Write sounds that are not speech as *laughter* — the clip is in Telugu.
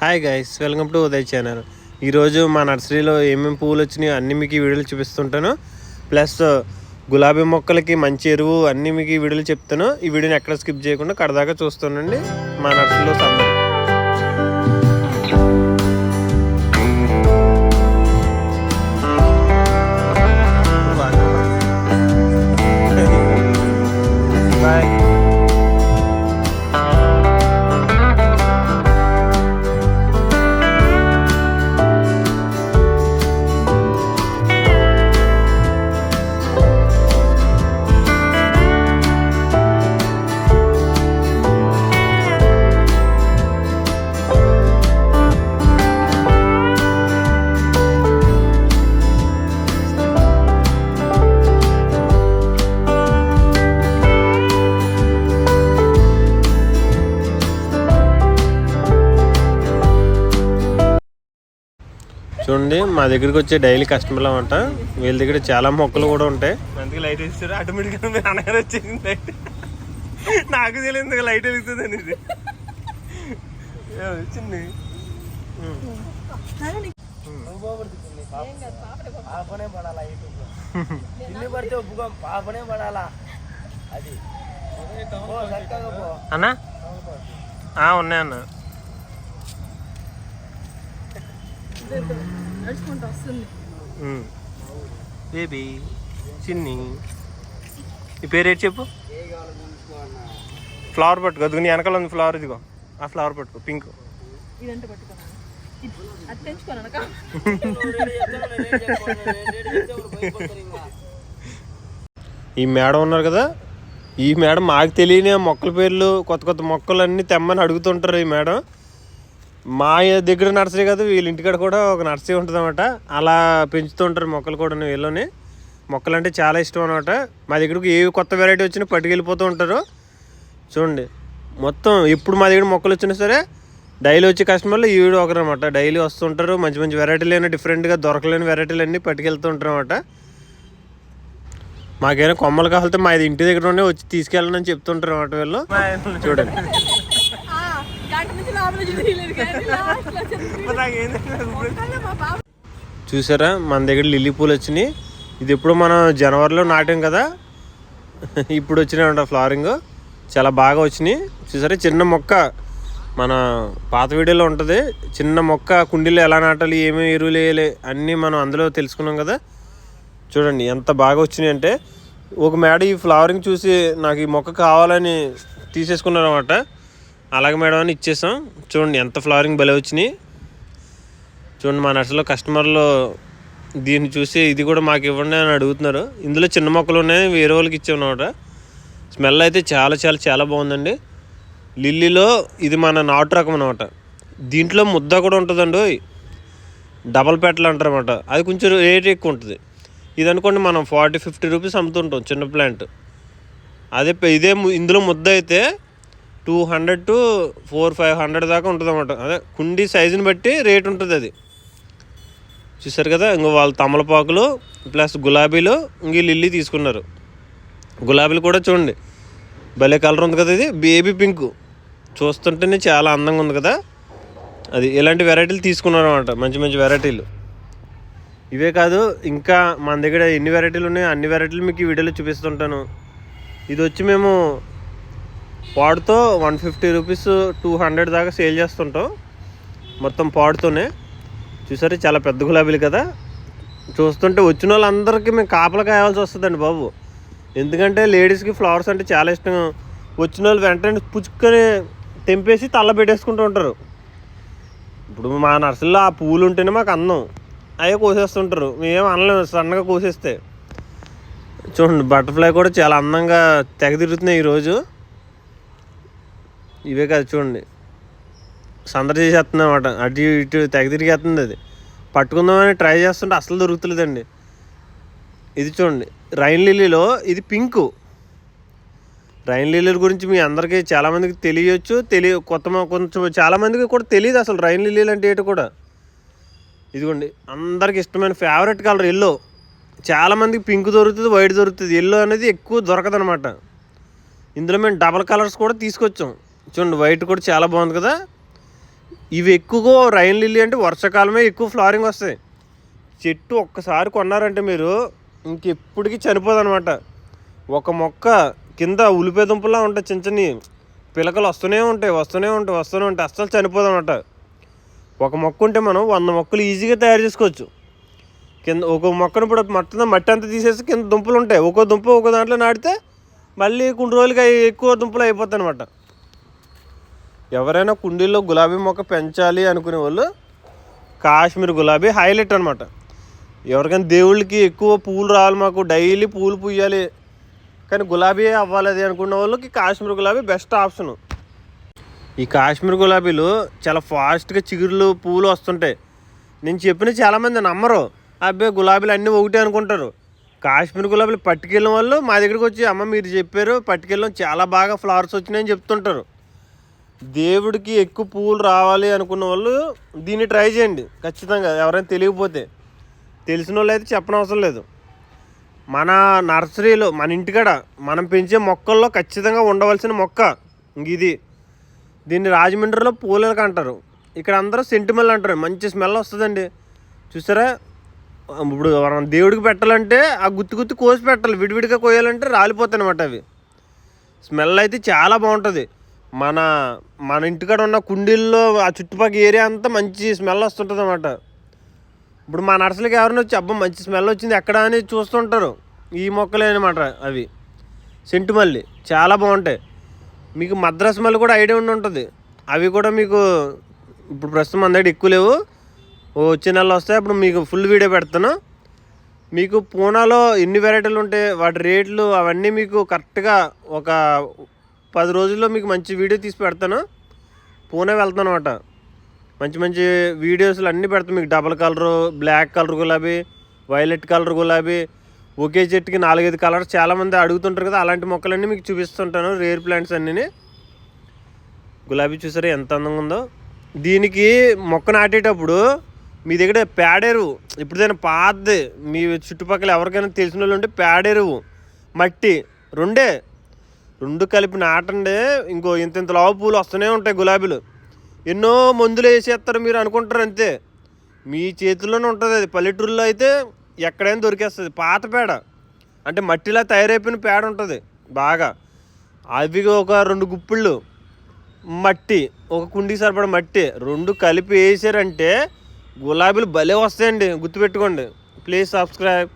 Hi guys welcome to Uday channel ఈరోజు మా నర్సరీలో ఏమేమి పువ్వులు వచ్చినాయో అన్నీ మీకు ఈ వీడియోలు చూపిస్తుంటాను. ప్లస్ గులాబీ మొక్కలకి మంచి ఎరువు అన్నీ మీకు ఈ వీడియోలు చెప్తాను. ఈ వీడియోని ఎక్కడ స్కిప్ చేయకుండా కడదాకా చూస్తానండి మా నర్సరీలో సందర్భం చూడండి మా దగ్గరికి వచ్చే డైలీ కస్టమర్లు అనమాట వీళ్ళ దగ్గర చాలా మొక్కలు కూడా ఉంటాయి. అందుకే లైట్ ఇస్తారు ఆటోమేటిక్గా మీ నాన్నగారు వచ్చేసింది లైట్ నాకు తెలియదు లైట్ వెలుగుతుంది అనేది వచ్చింది. పాపనే పడాలా యూట్యూబ్లో. ఇల్లు పడితే ఒప్పుకోం. పాపనే పడాలా. అది. పో, చక్కగా పో. అన్నా? ఆ, ఉన్నాయి అన్న నడుచుకుంటూ వస్తుంది. బేబీ చిన్ని. ఈ పేరు ఏంటి చెప్పు? ఫ్లవర్ పట్టుకో అదిగో నీ వెనకాల ఉంది ఫ్లవర్ ఇదిగో. ఆ ఫ్లవర్ పట్టుకో పింక్. ఇదంటే పట్టుకున్నాను అది తెంచుకోను అక్క ఈ మేడం ఉన్నారు కదా ఈ మేడం మాకు తెలియని మొక్కల పేర్లు కొత్త కొత్త మొక్కలు అన్నీ తెమ్మని అడుగుతుంటారు ఈ మేడం. మా దగ్గర నర్సరీ కదా వీళ్ళ ఇంటికాడ కూడా ఒక నర్సరీ ఉంటుంది అనమాట అలా పెంచుతుంటారు మొక్కలు కూడా వీళ్ళని. మొక్కలు అంటే చాలా ఇష్టం అనమాట మా దగ్గరకు ఏ కొత్త వెరైటీ వచ్చినా పట్టుకెళ్ళిపోతూ ఉంటారు. చూడండి మొత్తం ఎప్పుడు మా దగ్గర మొక్కలు వచ్చినా సరే డైలీ వచ్చే కస్టమర్లు ఈవిడ ఒకరు అనమాట డైలీ వస్తుంటారు మంచి మంచి వెరైటీలు అయినా డిఫరెంట్గా దొరకలేని వెరైటీలు అన్నీ పట్టుకెళ్తూ ఉంటారు అనమాట మాకైనా కొమ్మలు కావాలితే మా ఇంటి దగ్గర ఉండే వచ్చి తీసుకెళ్ళనని చెప్తుంటారు అన్నమాట వీళ్ళు. చూడండి. *laughs* చూసారా? మన దగ్గర లిల్లీ పూలు వచ్చినాయి. ఇది ఎప్పుడు మనం జనవరిలో నాటాం కదా. ఇప్పుడు వచ్చినాయి ఫ్లవరింగ్. చాలా బాగా వచ్చినాయి. చూసారా? చిన్న మొక్క మన పాత వీడియోలో ఉంటుంది. చిన్న మొక్క కుండీలో ఎలా నాటాలి ఏమేమి ఎరువులు వేయాలి అన్నీ మనం అందులో తెలుసుకున్నాం కదా. చూడండి ఎంత బాగా వచ్చినాయి అంటే ఒక మేడ ఈ ఫ్లవరింగ్ చూసి నాకు ఈ మొక్క కావాలని తీసేసుకున్నాను అనమాట అలాగే మేడం అని ఇచ్చేసాం. చూడండి ఎంత ఫ్లవరింగ్ భలే వచ్చినాయి. చూడండి మా నర్సరీలో కస్టమర్లు దీన్ని చూసి ఇది కూడా మాకు ఇవ్వండి అని అడుగుతున్నారు. ఇందులో చిన్న మొక్కలు ఉన్నాయి వేరే వాళ్ళకి ఇచ్చామన్నమాట స్మెల్ అయితే చాలా చాలా చాలా బాగుందండి. లిల్లీలో ఇది మన నాటు రకం అనమాట దీంట్లో ముద్ద కూడా ఉంటుందండి డబల్ పెట్టలు అంటారు అనమాట అది కొంచెం రేట్ ఎక్కువ ఉంటుంది. ఇది అనుకోండి మనం ఫార్టీ ఫిఫ్టీ రూపీస్ అమ్ముతుంటాం చిన్న ప్లాంట్. అదే ఇదే ఇందులో ముద్ద అయితే two hundred to four five hundred దాకా ఉంటుంది అనమాట అదే కుండీ సైజుని బట్టి రేట్ ఉంటుంది అది. చూసారు కదా ఇంకో వాళ్ళు తమలపాకులు ప్లస్ గులాబీలు ఇంక లిల్లీ తీసుకున్నారు. గులాబీలు కూడా చూడండి భలే కలర్ ఉంది కదా ఇది. Baby pink. చూస్తుంటేనే చాలా అందంగా ఉంది కదా. అది ఇలాంటి వెరైటీలు తీసుకున్నారు అనమాట మంచి మంచి వెరైటీలు. ఇవే కాదు ఇంకా మన దగ్గర ఎన్ని వెరైటీలు ఉన్నాయో అన్ని వెరైటీలు మీకు ఈ వీడియోలో చూపిస్తుంటాను. ఇది వచ్చి మేము పాడుతో one fifty rupees two hundred దాకా సేల్ చేస్తుంటాం. మొత్తం పాడుతోనే. చూసారు చాలా పెద్ద గులాబీలు కదా. చూస్తుంటే వచ్చిన వాళ్ళందరికీ మేము కాపలు కాయాల్సి వస్తుందండి బాబు. ఎందుకంటే లేడీస్కి ఫ్లవర్స్ అంటే చాలా ఇష్టం. వచ్చిన వాళ్ళు వెంటనే పుచ్చుకొని తెంపేసి తల్ల పెట్టేసుకుంటూ ఉంటారు. ఇప్పుడు మా నర్సరీలో ఆ పువ్వులు ఉంటేనే మాకు అందం. అవే కోసేస్తుంటారు. మేమేం అనలేము సన్నగా కోసేస్తే. చూడండి బటర్ఫ్లై కూడా చాలా అందంగా తెగ తిరుగుతున్నాయి ఈరోజు. ఇవే కదా చూడండి. సందడి చేసేస్తుంది అనమాట అటు ఇటు తెగ తిరిగేస్తుంది అది. పట్టుకుందామని ట్రై చేస్తుంటే అసలు దొరుకుతలేదండి. ఇది చూడండి. రైన్ లిల్లీలో ఇది పింకు. రైన్ లిల్లీల గురించి మీ అందరికీ చాలామందికి తెలియచ్చు. తెలియ కొత్త కొంచెం చాలామందికి కూడా తెలియదు అసలు రైన్ లిల్లీలు అంటే ఏంటో కూడా. ఇదిగోండి. అందరికి ఇష్టమైన ఫేవరెట్ కలర్ ఎల్లో చాలామందికి పింక్ దొరుకుతుంది వైట్ దొరుకుతుంది. ఎల్లో అనేది ఎక్కువ దొరకదనమాట ఇందులో మేము డబల్ కలర్స్ కూడా తీసుకొచ్చాం. చూడండి వైట్ కూడా చాలా బాగుంది కదా. ఇవి ఎక్కువగా రైన్ లిల్లీ అంటే వర్షాకాలమే ఎక్కువ ఫ్లవరింగ్ వస్తాయి. చెట్టు ఒక్కసారి కొన్నారంటే మీరు ఇంకెప్పటికీ చనిపోదు అనమాట ఒక మొక్క కింద ఉలిపే దుంపలా ఉంటాయి చిన్న చిన్ని పిలకలు వస్తూనే ఉంటాయి వస్తూనే ఉంటాయి వస్తూనే ఉంటాయి అస్సలు చనిపోదు అనమాట ఒక మొక్క ఉంటే మనం వంద మొక్కలు ఈజీగా తయారు చేసుకోవచ్చు. కింద ఒక మొక్కను ఇప్పుడు మొత్తం మట్టి అంతా తీసేసి కింద దుంపలు ఉంటాయి. ఒక్కో దుంప ఒక్కో దాంట్లో నాటితే మళ్ళీ కొన్ని రోజులకి అవి ఎక్కువ దుంపలు అయిపోతాయి అనమాట ఎవరైనా కుండీల్లో గులాబీ మొక్క పెంచాలి అనుకునే వాళ్ళు కాశ్మీర్ గులాబీ హైలైట్ అనమాట ఎవరికైనా దేవుళ్ళకి ఎక్కువ పూలు రావాలి మాకు డైలీ పూలు పూయాలి. కానీ గులాబీ అవ్వాలి అది అనుకున్న వాళ్ళకి కాశ్మీర్ గులాబీ బెస్ట్ ఆప్షను. ఈ కాశ్మీర్ గులాబీలు చాలా ఫాస్ట్గా చిగురులు పూలు వస్తుంటాయి. నేను చెప్పిన చాలామంది నమ్మరు. అబ్బాయి గులాబీలు అన్నీ ఒకటే అనుకుంటారు. కాశ్మీర్ గులాబీలు పట్టుకెళ్ళిన వాళ్ళు మా దగ్గరికి వచ్చి అమ్మ మీరు చెప్పారు పట్టుకెళ్ళడం చాలా బాగా ఫ్లవర్స్ వచ్చినాయని చెప్తుంటారు. దేవుడికి ఎక్కువ పువ్వులు రావాలి అనుకున్న వాళ్ళు దీన్ని ట్రై చేయండి. ఖచ్చితంగా ఎవరైనా తెలియకపోతే. తెలిసిన వాళ్ళు అయితే చెప్పనవసరం లేదు. మన నర్సరీలో మన ఇంటికాడ మనం పెంచే మొక్కల్లో ఖచ్చితంగా ఉండవలసిన మొక్క ఇది. దీన్ని రాజమండ్రిలో పూలకి అంటారు. ఇక్కడ అందరూ సెంటిమెల్ అంటారు. మంచి స్మెల్ వస్తుందండి. చూసారా? ఇప్పుడు మనం దేవుడికి పెట్టాలంటే ఆ గుత్తి గుత్తి కోసి పెట్టాలి. విడివిడిగా కోయాలంటే రాలిపోతాయి అనమాట అవి. స్మెల్ అయితే చాలా బాగుంటుంది. మన మన ఇంటికాడ ఉన్న కుండీల్లో ఆ చుట్టుపక్కల ఏరియా అంతా మంచి స్మెల్ వస్తుంటుంది అనమాట ఇప్పుడు మా నర్సరీకి ఎవరైనా వచ్చి అబ్బా మంచి స్మెల్ వచ్చింది ఎక్కడ? అని చూస్తుంటారు. ఈ మొక్కలే అనమాట అవి. సెంటు మల్లి చాలా బాగుంటాయి. మీకు మద్రాస్ మల్లి కూడా ఐడియా ఉండి ఉంటుంది. అవి కూడా మీకు ఇప్పుడు ప్రస్తుతం మన దగ్గర ఎక్కువ లేవు. ఓ వచ్చే నెలలో వస్తాయి. అప్పుడు మీకు ఫుల్ వీడియో పెడతాను. మీకు పూనాలో ఎన్ని వెరైటీలు ఉంటాయి? వాటి రేట్లు అవన్నీ మీకు కరెక్ట్గా ఒక పది రోజుల్లో మీకు మంచి వీడియో తీసి పెడతాను. పూణే వెళ్తాను అనమాట మంచి మంచి వీడియోస్లు అన్నీ పెడతాను మీకు. డబల్ కలరు బ్లాక్ కలర్ గులాబీ వైలెట్ కలర్ గులాబీ ఒకే చెట్టుకి నాలుగైదు కలర్స్ చాలామంది అడుగుతుంటారు కదా అలాంటి మొక్కలన్నీ మీకు చూపిస్తుంటాను. రేర్ ప్లాంట్స్ అన్నీ గులాబీ చూసారా ఎంత అందంగా ఉందో. దీనికి మొక్క నాటేటప్పుడు మీ దగ్గర పేడెరువు ఇప్పుడైనా పాతది మీ చుట్టుపక్కల ఎవరికైనా తెలిసిన వాళ్ళు ఉంటే పేడెరువు మట్టి రెండే. రెండు కలిపి నాటండి ఇంకో ఇంత ఇంత లావు పూలు వస్తూనే ఉంటాయి గులాబీలు. ఎన్నో మందులు వేసేస్తారు మీరు అనుకుంటారు అంతే. మీ చేతుల్లోనే ఉంటుంది అది. పల్లెటూరులో అయితే ఎక్కడైనా దొరికేస్తుంది. పాత పేడ. అంటే మట్టిలా తయారైపోయిన పేడ ఉంటుంది బాగా. అవి ఒక రెండు గుప్పిళ్ళు. మట్టి. ఒక కుండీకి సరిపడ మట్టి. రెండు కలిపి వేసారంటే గులాబీలు భలే వస్తాయండి. గుర్తుపెట్టుకోండి. Please subscribe.